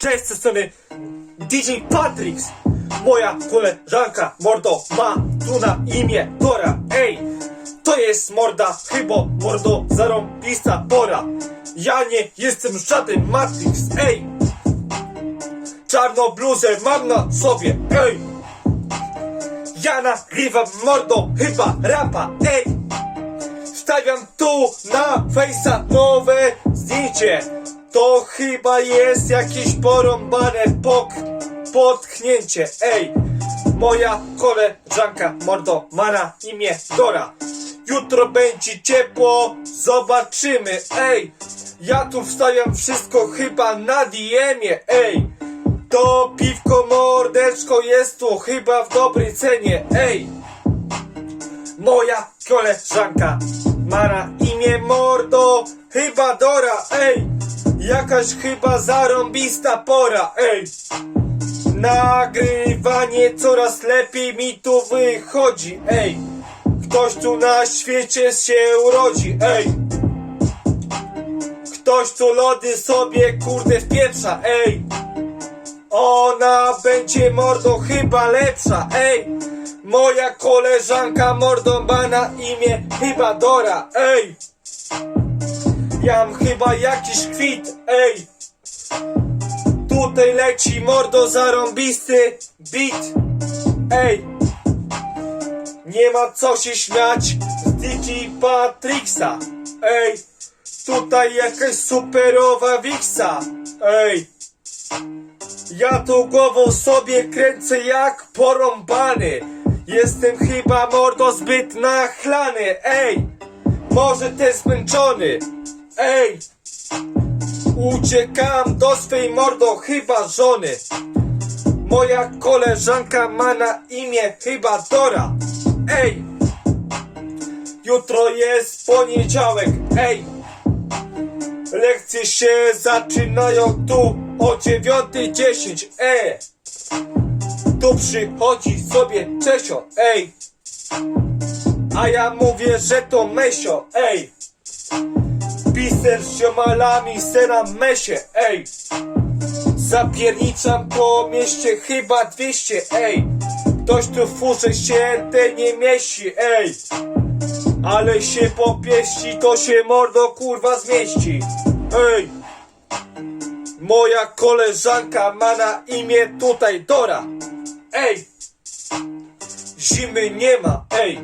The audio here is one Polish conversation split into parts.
Cześć, ze strony DJ Patrix. Moja koleżanka mordo ma tu na imię Dora. Ej, to jest morda, chyba mordo zarąbista pora. Ja nie jestem żaden Matrix, ej. Czarną bluzę mam na sobie, ej. Ja nagrywam mordo, chyba rapa, ej. Wstawiam tu na fejsa nowe zdjęcie To chyba jest jakieś porąbane pok potknięcie. Ej, moja koleżanka mordo ma na imię Dora. Jutro będzie ciepło, zobaczymy. Ej, ja tu wstawiam wszystko chyba na DM-ie Ej, to piwko mordeczko jest tu chyba w dobrej cenie. Ej, moja koleżanka ma na imię Mordo, chyba Dora, ej! Jakaś chyba zarąbista pora, ej! Nagrywanie coraz lepiej mi tu wychodzi, ej! Ktoś tu na świecie się urodzi, ej! Ktoś tu lody sobie kurde wpieprza, ej! Ona będzie mordo chyba lepsza, ej! Moja koleżanka mordo ma na imię chyba Dora, ej! Ja mam chyba jakiś kwit, ej! Tutaj leci mordo zarąbisty beat, ej! Nie ma co się śmiać z DJ Patrixa, ej! Tutaj jakaś superowa wiksa, ej! Ja tu głową sobie kręcę jak porąbany Jestem chyba mordo zbyt nachlany Ej, może też zmęczony Ej, uciekam do swej mordo chyba żony Moja koleżanka ma na imię chyba Dora Ej, jutro jest poniedziałek Ej, Lekcje się zaczynają tu o 9.10, e! Tu przychodzi sobie Czesio, ej! A ja mówię, że to Mesio, ej! Piser z ziomalami se na mesie, ej! Zapierniczam po mieście chyba 200, ej! Ktoś tu w furze się te nie mieści, ej! Ale się popieści, to się mordo kurwa zmieści. Ej! Moja koleżanka ma na imię tutaj Dora. Ej! Zimy nie ma, ej!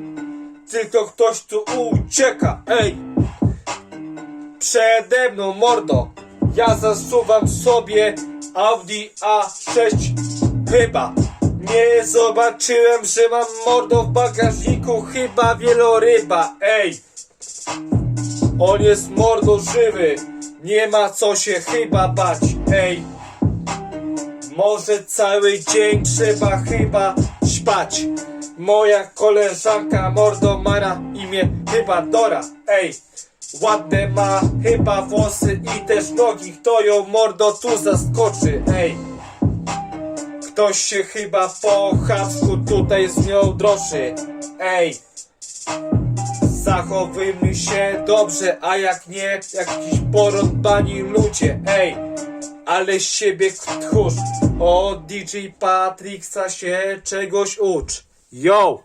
Tylko ktoś tu ucieka, ej! Przede mną mordo, ja zasuwam sobie Audi A6 chyba. Nie zobaczyłem, że mam mordo w bagażniku, chyba wieloryba, ej! On jest mordo żywy, nie ma co się chyba bać, ej! Może cały dzień trzeba chyba śpać. Moja koleżanka mordo ma na imię chyba Dora, ej! Ładne ma chyba włosy i też nogi, kto ją mordo tu zaskoczy, ej! Ktoś się chyba po chamsku tutaj z nią droży. Ej! Zachowujmy się dobrze, a jak nie, jakiś porąbani ludzie. Ej! Ale siebie tchórz. O DJ Patrixa się czegoś ucz. Yo!